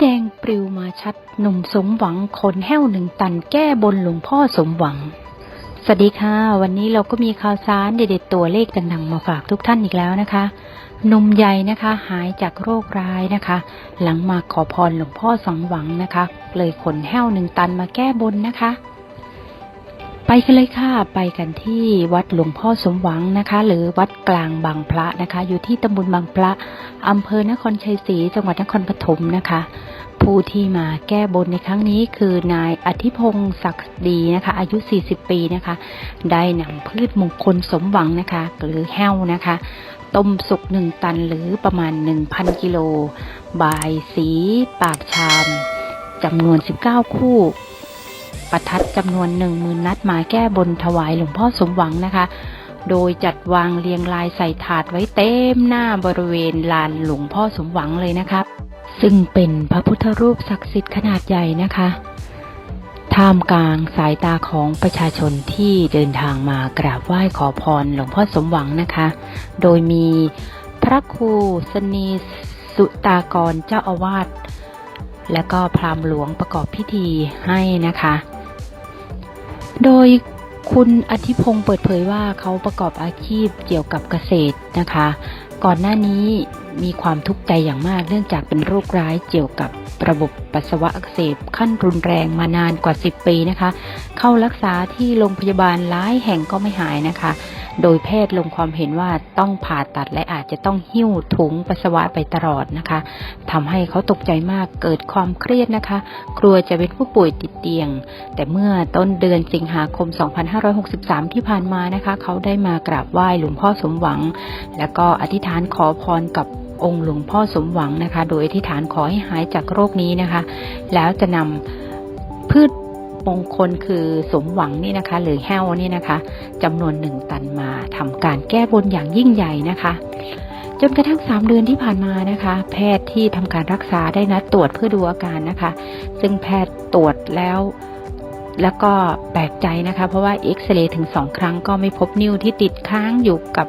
แดงปลิวมาชัดหนุ่มสมหวังขนแห้วหนึ่งตันแก้บนหลวงพ่อสมหวัง สวัสดีค่ะ วันนี้เราก็มีข่าวสารเด็ดๆตัวเลขดังๆมาฝากทุกท่านอีกแล้วนะคะหนุ่มใหญ่นะคะหายจากโรคร้ายนะคะ หลังมาขอพรหลวงพ่อสมหวังนะคะ เลยขนแห้วหนึ่งตันมาแก้บนนะคะ ไปกันเลยค่ะ ไปกันที่วัดหลวงพ่อสมหวังนะคะ หรือวัดกลางบางพระนะคะ อยู่ที่ตำบลบางพระอำเภอนครชัยศรีจังหวัดนครปฐมนะคะ ผู้ที่มาแก้บนในครั้งนี้คือนายอธิพงศ์ศักดีนะคะ อายุ 40 ปีนะคะ ได้นำพืชมงคลสมหวังนะคะ หรือแห้วนะคะต้มสุกหนึ่งตันหรือประมาณ 1,000 กิโล บายสี ปากชามจำนวน 19 คู่ ประทัดจำนวนหนึ่งมืนนัดมาแก้บนถวายหลวงพ่อสมหวังนะคะ โดยจัดวางเรียงรายใส่ถาดไว้เต็มหน้าบริเวณลานหลวงพ่อสมหวังเลยนะคะซึ่งเป็นพระพุทธรูปศักดิ์สิทธิ์ขนาดใหญ่นะคะท่ามกลางสายตาของประชาชนที่เดินทางมากราบไหว้ขอพรหลวงพ่อสมหวังนะคะ โดยมีพระครูสนีสุตากรเจ้าอาวาสและก็พราหมณ์หลวงประกอบพิธีให้นะคะ โดยคุณอธิพงศ์เปิดเผยว่าเขาประกอบอาชีพเกี่ยวกับเกษตรนะคะ ก่อนหน้านี้มีความทุกข์ใจอย่างมากเนื่องจากเป็นโรคร้ายเกี่ยวกับระบบปัสสาวะอักเสบขั้นรุนแรงมานานกว่า 10 ปีนะคะ เข้ารักษาที่โรงพยาบาลหลายแห่งก็ไม่หายนะคะ โดยแพทย์ลงความเห็นว่าต้องผ่าตัดและอาจจะต้องหิ้วถุงปัสสาวะไปตลอดนะคะทำให้เขาตกใจมากเกิดความเครียดนะคะ กลัวจะเป็นผู้ป่วยติดเตียง แต่เมื่อต้นเดือนสิงหาคม 2563 ที่ผ่านมานะคะ เขาได้มากราบไหว้หลวงพ่อสมหวัง แล้วก็อธิษฐานขอพรกับองค์หลวงพ่อสมหวังนะคะ โดยอธิษฐานขอให้หายจากโรคนี้นะคะ แล้วจะนำพืช มงคลคือสมหวังนี่นะคะ หรือแห้วนี่นะคะจำนวนหนึ่งตันมาทำการแก้บนอย่างยิ่งใหญ่นะคะ จนกระทั่งสามเดือนที่ผ่านมานะคะ แพทย์ที่ทำการรักษาได้นัดตรวจเพื่อดูอาการนะคะ ซึ่งแพทย์ตรวจแล้วแล้วก็แปลกใจนะคะ เพราะว่าเอ็กซเรย์ถึงสองครั้งก็ไม่พบนิ้วที่ติดค้างอยู่กับ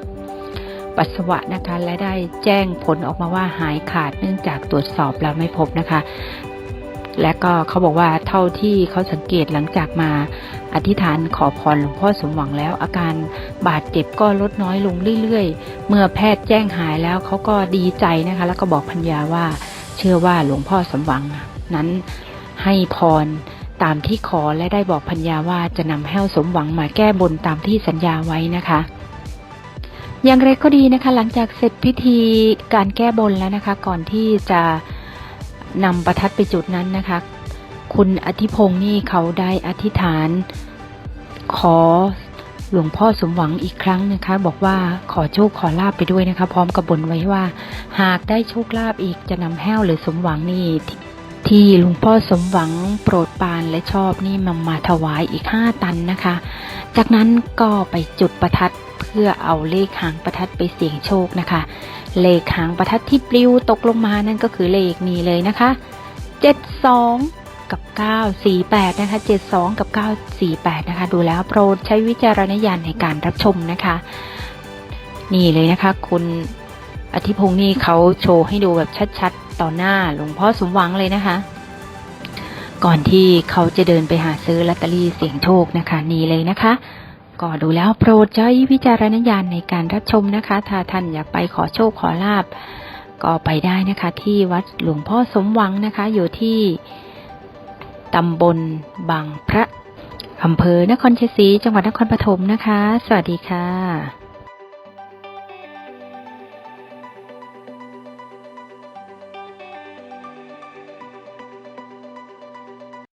ปัสสาวะนะคะ และได้แจ้งผลออกมาว่าหายขาดเนื่องจากตรวจสอบแล้วไม่พบนะคะ และก็เขาบอกว่าเท่าที่เขาสังเกตหลังจากมา อธิษฐานขอพรหลวงพ่อสมหวังแล้ว อาการบาดเจ็บก็ลดน้อยลงเรื่อยๆ เมื่อแพทย์แจ้งหายแล้วเขาก็ดีใจนะคะ แล้วก็บอกพัญญาว่าเชื่อว่าหลวงพ่อสมหวังนั้นให้พรตามที่ขอและได้บอกพัญญาว่าจะนำแห้วสมหวังมาแก้บนตามที่สัญญาไว้นะคะอย่างไรก็ดีนะคะ หลังจากเสร็จพิธีการแก้บนแล้วนะคะ ก่อนที่จะ นำประทัดไปจุดนั้นนะคะ คุณอธิพงศ์นี่เขาได้อธิษฐาน ขอหลวงพ่อสมหวังอีกครั้งนะคะ บอกว่าขอโชคขอลาบไปด้วยนะคะ พร้อมกับบนไว้ว่า หากได้โชคลาภอีกจะนำแห้วหรือสมหวังนี่ที่หลวงพ่อสมหวังโปรดปานและชอบนี่มามาถวายอีกห้าตันนะคะ จากนั้นก็ไปจุดประทัด เพื่อเอาเลขหางประทัดไปเสี่ยงโชคนะคะ เลขหางประทัดที่ปลิวตกลงมานั่นก็คือเลขนี้เลยนะคะ 72 กับ 948 นะคะ 72 กับ 948 นะคะ ดูแล้วโปรดใช้วิจารณญาณในการรับชมนะคะ นี่เลยนะคะ คุณอธิพงศ์นี่เขาโชว์ให้ดูแบบชัดๆ ต่อหน้าหลวงพ่อสมหวังเลยนะคะก่อนที่เขาจะเดินไปหาซื้อลอตเตอรี่เสียงโชคนะคะ นี่เลยนะคะ ก็ดูแล้วโปรดใช้วิจารณญาณในการรับชมนะคะ ถ้าท่านอยากไปขอโชคขอลาบ ก็ไปได้นะคะ ที่วัดหลวงพ่อสมหวังนะคะ อยู่ที่ตำบลบางพระอำเภอนครชัยศรีจังหวัดนครปฐมนะคะ สวัสดีค่ะ